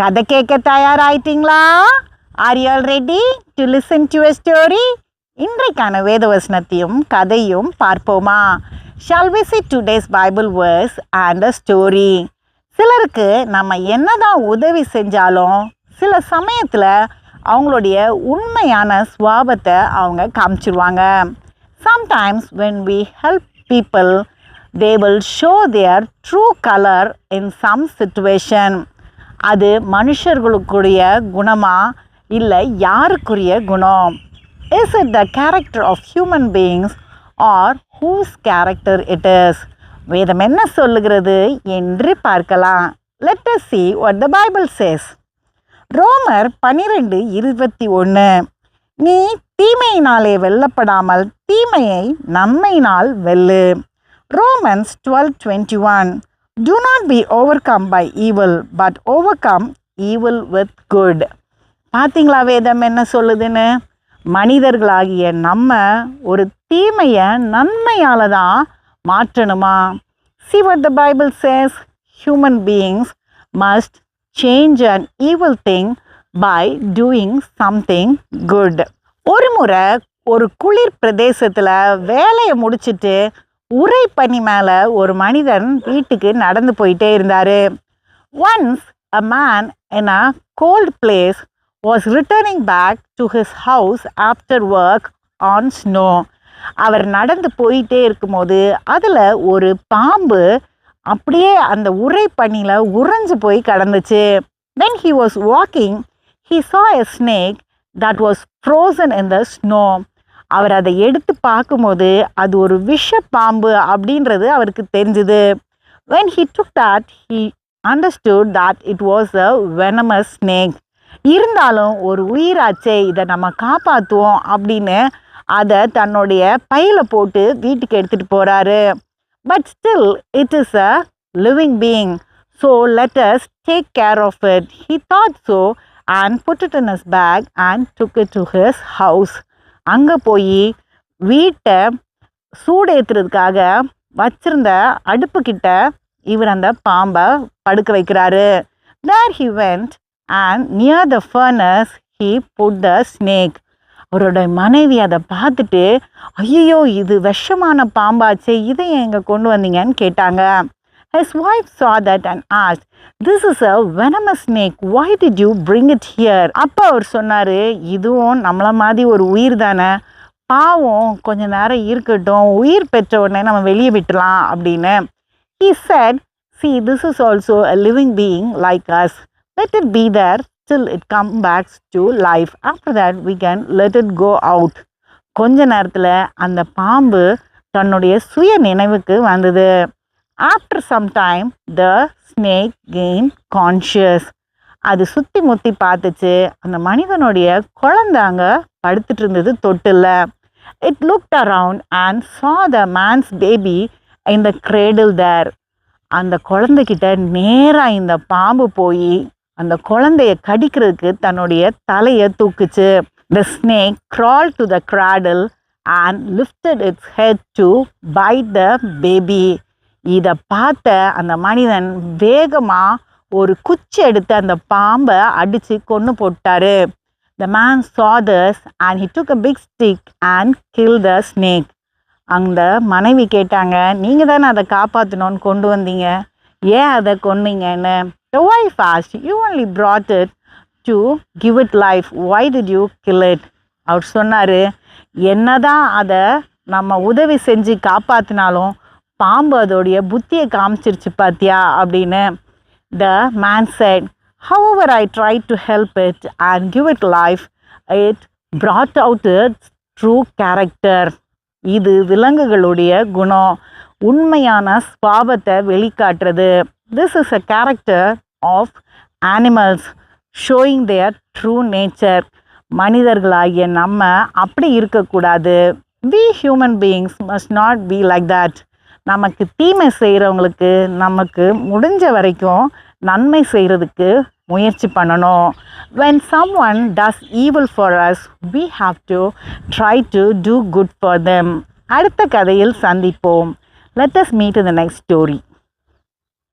கதை கேட்க தயாராயிட்டீங்களா? Are you all ready to listen to a story இன்றைக்கான வேதவசனத்தையும் கதையும் பார்ப்போமா? Shall we see today's Bible verse and a story சிலருக்கு நம்ம என்னதான் உதவி செஞ்சாலும் சில சமயத்தில் அவங்களுடைய உண்மையான சுவாபத்தை அவங்க காமிச்சிருவாங்க. Sometimes when we help people they will show their true colour in some situation அது மனுஷர்களுக்குரிய குணமா இல்லை யாருக்குரிய குணம்? Is it the character of human beings or whose character it is வேதம் என்ன சொல்லுகிறது என்று பார்க்கலாம். Let us see what the Bible says ரோமர் பனிரெண்டு இருபத்தி ஒன்று நீ தீமையினாலே வெல்லப்படாமல் தீமையை நன்மையினால் வெல்லு. Romans twelve twenty one Do not be overcome by evil, but overcome evil with good பார்த்தீங்களா வேதம் என்ன சொல்லுதுன்னு மனிதர்களாகிய நம்ம ஒரு தீமையை நன்மையால் தான் மாற்றணுமா see what the Bible says human beings must change and evil thing by doing something good ஒரு முறை ஒரு குளிர் பிரதேசத்தில் வேலையை முடிச்சுட்டு உரை பனி மேலே ஒரு மனிதன் வீட்டுக்கு நடந்து போயிட்டே இருந்தார். Once a man in a cold place was returning back to his house after work on snow அவர் நடந்து போயிட்டே இருக்கும்போது அதில் ஒரு பாம்பு அப்படியே அந்த உரை பனியில் உறைஞ்சு போய் கடந்துச்சு. Then he was walking he saw a snake that was frozen in the snow அவர் அதை எடுத்து பார்க்கும்போது அது ஒரு விஷ பாம்பு அப்படின்றது அவருக்கு தெரிஞ்சுது. When he took that he understood that it was a venomous snake இருந்தாலும் ஒரு உயிராச்சே இதை நம்ம காப்பாற்றுவோம் அப்படின்னு அதை தன்னுடைய பையில போட்டு வீட்டுக்கு எடுத்துகிட்டு போகிறாரு but still it is a living being so let us take care of it he thought so and put it in his bag and took it to his house அங்கே போய் வீட்டை சூடேற்றுறதுக்காக வச்சிருந்த அடுப்புக்கிட்ட இவர் அந்த பாம்பை படுக்க வைக்கிறாரு. There he went and near the furnace he put the snake அவரோட மனைவி அதை பார்த்துட்டு ஐயோ இது விஷமான பாம்பாச்சே இதை எங்கே கொண்டு வந்தீங்கன்னு கேட்டாங்க. His wife saw that and asked, this is a venom snake why did you bring it here அப்போ அவர் சொன்னார் இதுவும் நம்மளை மாதிரி ஒரு உயிர் தானே பாவம் கொஞ்ச நேரம் இருக்கட்டும் உயிர் பெற்ற உடனே நம்ம வெளியே விட்டுலாம் அப்படின்னு he said see this is also a living being like us let it be there still it come backs to life after that we can let it go out கொஞ்ச நேரத்தில் அந்த பாம்பு தன்னுடைய சுய நினைவுக்கு வந்தது after some time the snake gain conscious அது சுற்றி முத்தி பார்த்துச்சு. அந்த மனிதனுடைய குழந்தாங்க படுத்துட்டு இருந்தது தொட்டில். It looked around and saw the man's baby in the cradle there. அந்த குழந்தைகிட்ட நேராக இந்த பாம்பு போய் அந்த குழந்தைய கடிக்கிறதுக்கு தன்னுடைய தலையை தூக்குச்சு. The snake crawl to the cradle and lifted its head to bite the baby இதை பார்த்த அந்த மனிதன் வேகமாக ஒரு குச்சி எடுத்து அந்த பாம்பை அடித்து கொன்று போட்டாரு. The man saw this and and took a big stick and kill the the அந்த மனைவி கேட்டாங்க நீங்கள் தானே அதை காப்பாற்றணும்னு கொண்டு வந்தீங்க? ஏன் அதை கொன்னீங்கன்னு? The wife asked you only brought it to give it life why did you kill it அவர் சொன்னார் என்ன தான் அதை நம்ம உதவி செஞ்சு காப்பாற்றினாலும் பாம்பு அதோடைய புத்தியை காமிச்சிருச்சு பாத்தியா அப்படின்னு the man said however I try to help it and give it it it brought out its true character இது விலங்குகளுடைய குணம் உண்மையான ஸ்வாபத்தை வெளிக்காட்டுறது. This is a character of animals showing their true nature மனிதர்களாகிய நம்ம அப்படி இருக்கக்கூடாது. We human beings must not be like that நமக்கு தீமை செய்கிறவங்களுக்கு நமக்கு முடிஞ்ச வரைக்கும் நன்மை செய்கிறதுக்கு முயற்சி பண்ணணும் when someone does evil for us we have to try to do good for them அடுத்த கதையில் சந்திப்போம் let us meet the next story